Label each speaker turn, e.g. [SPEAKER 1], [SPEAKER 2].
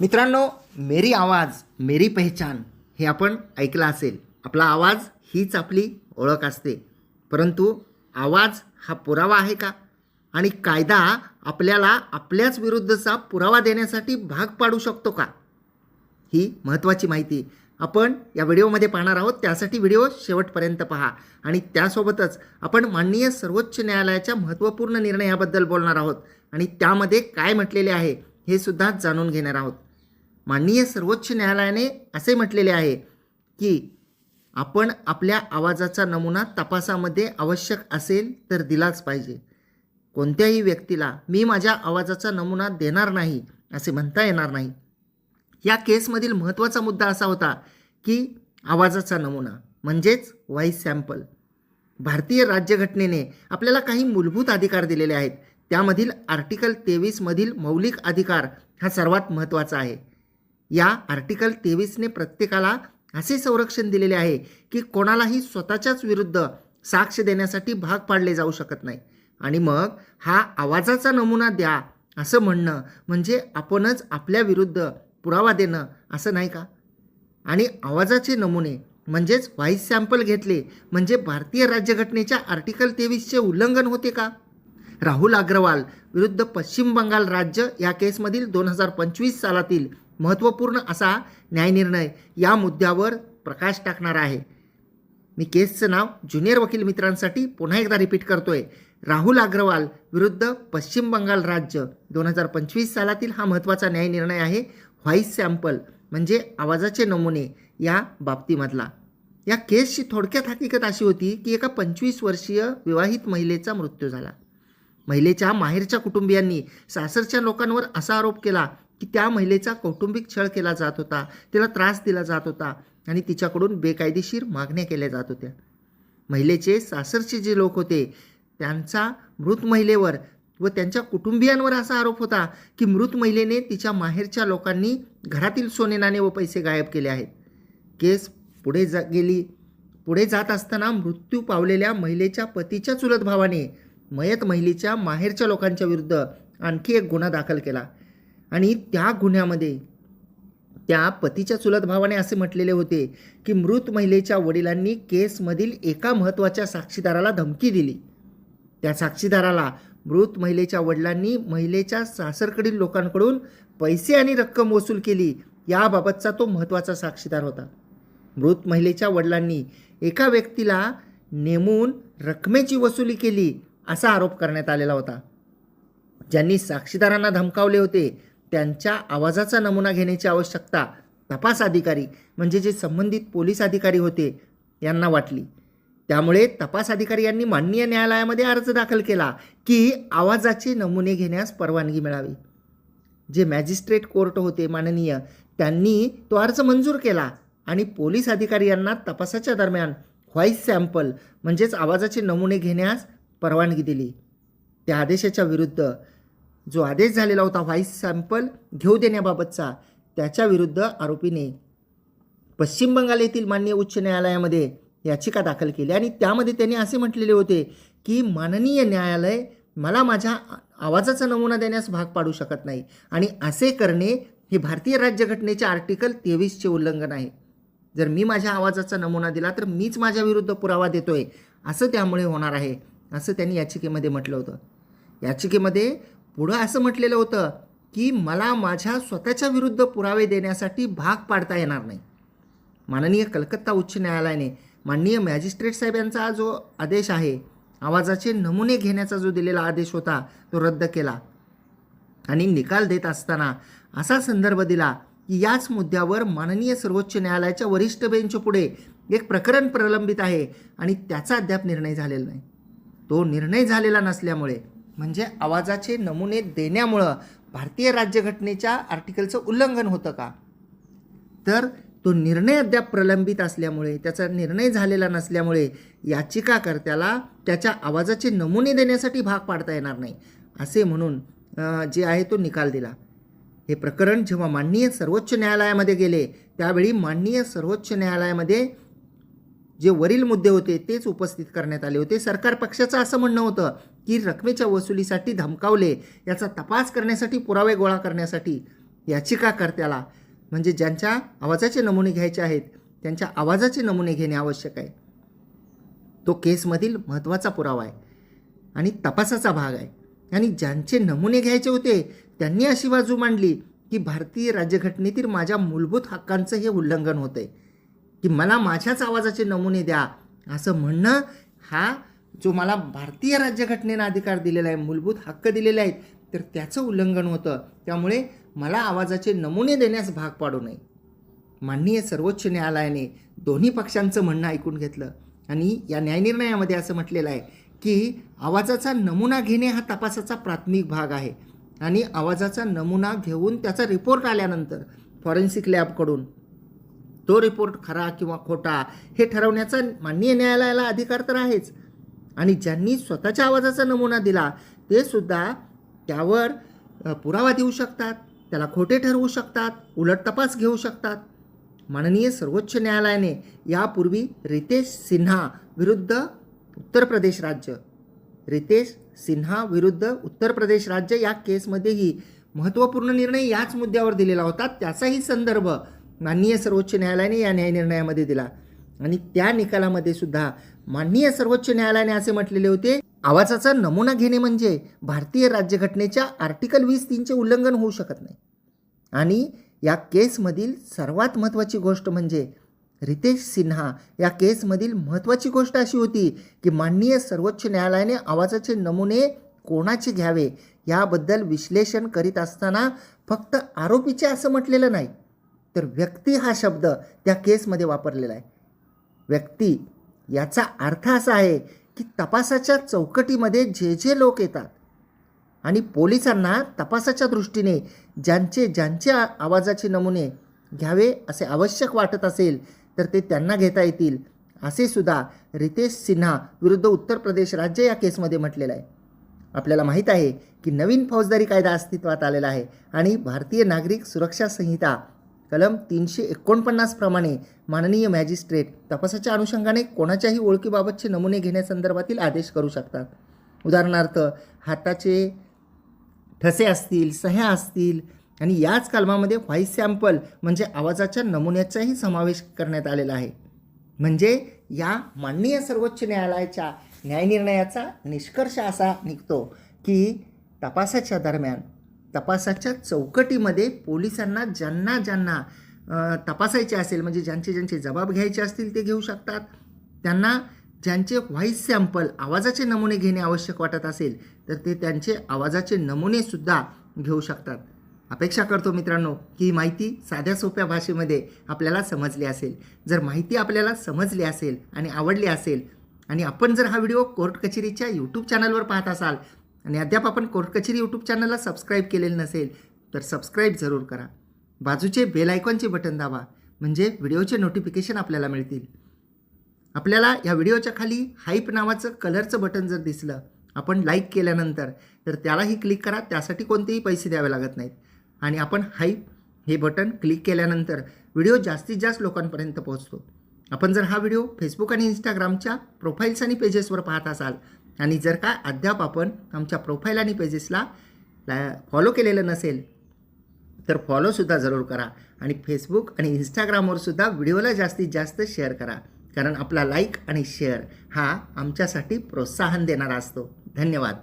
[SPEAKER 1] मित्रांनो मेरी आवाज मेरी पहचान हे आपण ऐकलं असेल. आपला आवाज हीच आपली ओळख असते. परंतु आवाज हा पुरावा आहे का? आणि कायदा आपल्याला आपल्याच विरुद्धचा पुरावा देण्यासाठी भाग पाडू शकतो का? ही महत्त्वाची माहिती आपण या व्हिडिओमध्ये पाहणार आहोत. त्यासाठी व्हिडिओ शेवटपर्यंत पहा. आणि त्यासोबतच आपण माननीय सर्वोच्च न्यायालयाच्या महत्त्वपूर्ण निर्णयाबद्दल बोलणार आहोत. आणि त्यामध्ये काय म्हटलेले आहे हे सुद्धा जाणून घेणार आहोत. माननीय सर्वोच्च न्यायालयाने असे म्हटलेले आहे की आपण आपल्या आवाजाचा नमुना तपासामध्ये आवश्यक असेल तर दिलाच पाहिजे. कोणत्याही व्यक्तीला मी माझ्या आवाजाचा नमुना देणार नाही असे म्हणता येणार नाही. या केसमधील महत्त्वाचा मुद्दा असा होता की आवाजाचा नमुना म्हणजेच व्हॉईस सॅम्पल. भारतीय राज्यघटनेने आपल्याला काही मूलभूत अधिकार दिलेले आहेत. त्यामधील आर्टिकल तेवीसमधील मौलिक अधिकार हा सर्वात महत्त्वाचा आहे. या आर्टिकल तेवीसने प्रत्येकाला असे संरक्षण दिलेले आहे की कोणालाही स्वतःच्याच विरुद्ध साक्ष देण्यासाठी भाग पाडले जाऊ शकत नाही. आणि मग हा आवाजाचा नमुना द्या असं म्हणणं म्हणजे आपणच आपल्या विरुद्ध पुरावा देणं असं नाही का? आणि आवाजाचे नमुने म्हणजेच व्हॉईस सॅम्पल घेतले म्हणजे भारतीय राज्यघटनेच्या आर्टिकल तेवीसचे उल्लंघन होते का? राहुल अग्रवाल विरुद्ध पश्चिम बंगाल राज्य या केसमधील दोन हजार पंचवीस सालातील महत्त्वपूर्ण असा न्यायनिर्णय या मुद्द्यावर प्रकाश टाकणार आहे. मी केसचं नाव ज्युनियर वकील मित्रांसाठी पुन्हा एकदा रिपीट करतोय. राहुल अग्रवाल विरुद्ध पश्चिम बंगाल राज्य. दोन हजार पंचवीस सालातील हा महत्त्वाचा न्यायनिर्णय आहे. व्हॉईस सॅम्पल म्हणजे आवाजाचे नमुने या बाबतीमधला. या केसची थोडक्यात हकीकत अशी होती की एका पंचवीस वर्षीय विवाहित महिलेचा मृत्यू झाला. महिलेच्या माहेरच्या कुटुंबियांनी सासरच्या लोकांवर असा आरोप केला की त्या महिलेचा कौटुंबिक छळ केला जात होता तिला त्रास दिला जात होता आणि तिच्याकडून बेकायदेशीर मागण्या केल्या जात होत्या. महिलेचे सासरचे जे लोक होते त्यांचा मृत महिलेवर व त्यांच्या कुटुंबियांवर असा आरोप होता की मृत महिलेने तिच्या माहेरच्या लोकांनी घरातील सोने नाणे व पैसे गायब केले आहेत. केस पुढे जा गेली. पुढे जात असताना मृत्यू पावलेल्या महिलेच्या पतीच्या चुलत भावाने मयत महिलेच्या माहेरच्या लोकांच्या विरुद्ध आणखी एक गुन्हा दाखल केला. आणि त्या गुन्ह्यामध्ये त्या पतीच्या चुलत भावाने असे म्हटलेले होते की मृत महिलेच्या वडिलांनी केसमधील एका महत्त्वाच्या साक्षीदाराला धमकी दिली. त्या साक्षीदाराला मृत महिलेच्या वडिलांनी महिलेच्या सासरकडील लोकांकडून पैसे आणि रक्कम वसूल केली याबाबतचा तो महत्त्वाचा साक्षीदार होता. मृत महिलेच्या वडिलांनी एका व्यक्तीला नेमून रकमेची वसुली केली असा आरोप करण्यात आलेला होता. ज्यांनी साक्षीदारांना धमकावले होते त्यांच्या आवाजाचा नमुना घेण्याची आवश्यकता तपास अधिकारी म्हणजे जे संबंधित पोलीस अधिकारी होते यांना वाटली. त्यामुळे तपास अधिकारी यांनी माननीय न्यायालयामध्ये अर्ज दाखल केला की आवाजाचे नमुने घेण्यास परवानगी मिळावी. जे मॅजिस्ट्रेट कोर्ट होते माननीय त्यांनी तो अर्ज मंजूर केला आणि पोलीस अधिकारी यांना तपासाच्या दरम्यान व्हॉईस सॅम्पल म्हणजेच आवाजाचे नमुने घेण्यास परवानगी दिली. त्या आदेशाच्या विरुद्ध जो आदेश झालेला होता व्हाईस सॅम्पल घेऊ देण्याबाबतचा त्याच्या विरुद्ध आरोपीने पश्चिम बंगाल येथील मान्य उच्च न्यायालयामध्ये याचिका दाखल केली. आणि त्यामध्ये त्यांनी असे म्हटलेले होते की माननीय न्यायालय मला माझ्या आवाजाचा नमुना देण्यास भाग पाडू शकत नाही आणि असे करणे हे भारतीय राज्यघटनेच्या आर्टिकल तेवीसचे उल्लंघन आहे. जर मी माझ्या आवाजाचा नमुना दिला तर मीच माझ्या विरुद्ध पुरावा देतोय. असं त्यामुळे होणार आहे असं त्यांनी याचिकेमध्ये म्हटलं होतं. याचिकेमध्ये पुढं असं म्हटलेलं होतं की मला माझ्या स्वतःच्या विरुद्ध पुरावे देण्यासाठी भाग पाडता येणार नाही. माननीय कलकत्ता उच्च न्यायालयाने माननीय मॅजिस्ट्रेट साहेब यांचा जो आदेश आहे आवाजाचे नमुने घेण्याचा जो दिलेला आदेश होता तो रद्द केला. आणि निकाल देत असताना असा संदर्भ दिला की याच मुद्द्यावर माननीय सर्वोच्च न्यायालयाच्या वरिष्ठ बेंच पुढे एक प्रकरण प्रलंबित आहे आणि त्याचा अद्याप निर्णय झालेला नाही. तो निर्णय झालेला नसल्यामुळे म्हणजे आवाजाचे नमुने देण्यामुळं भारतीय राज्यघटनेच्या आर्टिकलचं उल्लंघन होतं का? तर तो निर्णय अद्याप प्रलंबित असल्यामुळे त्याचा निर्णय झालेला नसल्यामुळे याचिकाकर्त्याला त्याच्या आवाजाचे नमुने देण्यासाठी भाग पाडता येणार नाही असे म्हणून जे आहे तो निकाल दिला. हे प्रकरण जेव्हा माननीय सर्वोच्च न्यायालयामध्ये गेले त्यावेळी माननीय सर्वोच्च न्यायालयामध्ये जे वरील मुद्दे होते तेच उपस्थित करण्यात आले होते. सरकार पक्षाचं असं म्हणणं होतं की रकमेच्या वसुलीसाठी धमकावले याचा तपास करण्यासाठी पुरावे गोळा करण्यासाठी याचिकाकर्त्याला म्हणजे ज्यांच्या आवाजाचे नमुने घ्यायचे आहेत त्यांच्या आवाजाचे नमुने घेणे आवश्यक आहे. तो केसमधील महत्त्वाचा पुरावा आहे आणि तपासाचा भाग आहे. आणि ज्यांचे नमुने घ्यायचे होते त्यांनी अशी बाजू मांडली की भारतीय राज्यघटनेतील माझ्या मूलभूत हक्कांचं हे उल्लंघन होतं आहे की मला माझ्याच आवाजाचे नमुने द्या असं म्हणणं हा जो मला भारतीय राज्यघटनेनं अधिकार दिलेला आहे मूलभूत हक्क दिलेले आहेत तर त्याचं उल्लंघन होतं. त्यामुळे मला आवाजाचे नमुने देण्यास भाग पाडू नये. माननीय सर्वोच्च न्यायालयाने दोन्ही पक्षांचं म्हणणं ऐकून घेतलं. आणि या न्यायनिर्णयामध्ये असं म्हटलेलं आहे की आवाजाचा नमुना घेणे हा तपासाचा प्राथमिक भाग आहे. आणि आवाजाचा नमुना घेऊन त्याचा रिपोर्ट आल्यानंतर फॉरेन्सिक लॅबकडून तो रिपोर्ट खरा किंवा खोटा हे ठरवण्याचा माननीय न्यायालयाला अधिकार तर आहेच. आणि ज्यांनी स्वतःच्या आवाजाचा नमुना दिला ते सुद्धा त्यावर पुरावा देऊ शकतात त्याला खोटे ठरवू शकतात उलट तपास घेऊ शकतात. माननीय सर्वोच्च न्यायालयाने यापूर्वी रितेश सिन्हा विरुद्ध उत्तर प्रदेश राज्य रितेश सिन्हा विरुद्ध उत्तर प्रदेश राज्य या केसमध्येही महत्त्वपूर्ण निर्णय याच मुद्द्यावर दिलेला होता. त्याचाही संदर्भ माननीय सर्वोच्च न्यायालयाने या न्यायनिर्णयामध्ये दिला. आणि त्या निकालामध्ये सुद्धा माननीय सर्वोच्च न्यायालयाने असे म्हटलेले होते आवाजाचा नमुना घेणे म्हणजे भारतीय राज्यघटनेच्या आर्टिकल वीस तीनचे उल्लंघन होऊ शकत नाही. आणि या केसमधील सर्वात महत्त्वाची गोष्ट म्हणजे रितेश सिन्हा या केसमधील महत्त्वाची गोष्ट अशी होती की माननीय सर्वोच्च न्यायालयाने आवाजाचे नमुने कोणाचे घ्यावे याबद्दल विश्लेषण करीत असताना फक्त आरोपीचे असं म्हटलेलं नाही तर व्यक्ती हा शब्द त्या केसमध्ये वापरलेला आहे. व्यक्ती याचा अर्थ असा आहे की तपासाच्या चौकटीमध्ये जे जे लोक येतात आणि पोलिसांना तपासाच्या दृष्टीने ज्यांचे ज्यांचे आवाजाचे नमुने घ्यावे असे आवश्यक वाटत असेल तर ते त्यांना घेता येतील असे सुद्धा रितेश सिन्हा विरुद्ध उत्तर प्रदेश राज्य या केसमध्ये म्हटलेलं आहे. आपल्याला माहीत आहे की नवीन फौजदारी कायदा अस्तित्वात आलेला आहे आणि भारतीय नागरिक सुरक्षा संहिता कलम तीनशे एकोणपन्नासप्रमाणे माननीय मॅजिस्ट्रेट तपासाच्या अनुषंगाने कोणाच्याही ओळखीबाबतचे नमुने घेण्यासंदर्भातील आदेश करू शकतात. उदाहरणार्थ हाताचे ठसे असतील सह्या असतील आणि याच कलमामध्ये व्हॉईस सॅम्पल म्हणजे आवाजाच्या नमुन्याचाही समावेश करण्यात आलेला आहे. म्हणजे या माननीय सर्वोच्च न्यायालयाच्या न्यायनिर्णयाचा निष्कर्ष असा निघतो की तपासाच्या दरम्यान तपासाच्या चौकटीमध्ये पोलिसांना ज्यांना ज्यांना तपासायचे असेल म्हणजे ज्यांचे ज्यांचे जबाब घ्यायचे असतील ते घेऊ शकतात. त्यांना ज्यांचे व्हॉईस सॅम्पल आवाजाचे नमुने घेणे आवश्यक वाटत असेल तर ते त्यांचे आवाजाचे नमुनेसुद्धा घेऊ शकतात. अपेक्षा करतो मित्रांनो की ही माहिती साध्या सोप्या भाषेमध्ये आपल्याला समजली असेल. जर माहिती आपल्याला समजली असेल आणि आवडली असेल आणि आपण जर हा व्हिडिओ कोर्ट कचेरीच्या यूट्यूब चॅनलवर पाहत असाल आणि अद्याप आपण कोर्टकचेरी यूट्यूब चॅनलला सबस्क्राईब केलेलं नसेल तर सबस्क्राईब जरूर करा. बाजूचे बेल आयकॉनचे बटन दाबा म्हणजे व्हिडिओचे नोटिफिकेशन आपल्याला मिळतील. आपल्याला या व्हिडिओच्या खाली हाईप नावाचं कलरचं बटन जर दिसलं आपण लाईक केल्यानंतर तर त्यालाही क्लिक करा त्यासाठी कोणतेही पैसे द्यावे लागत नाहीत. आणि आपण हाईप हे बटन क्लिक केल्यानंतर व्हिडिओ जास्तीत जास्त लोकांपर्यंत पोहोचतो. आपण जर हा व्हिडिओ फेसबुक आणि इंस्टाग्रामच्या प्रोफाईल्स आणि पेजेसवर पाहत असाल आणि जर का अद्याप आपण आमच्या प्रोफाईल आणि पेजेसला फॉलो केलेलं नसेल तर फॉलोसुद्धा जरूर करा. आणि फेसबुक आणि इंस्टाग्रामवरसुद्धा व्हिडिओला जास्तीत जास्त शेअर करा. कारण आपला लाईक आणि शेअर हा आमच्यासाठी प्रोत्साहन देणारा असतो. धन्यवाद.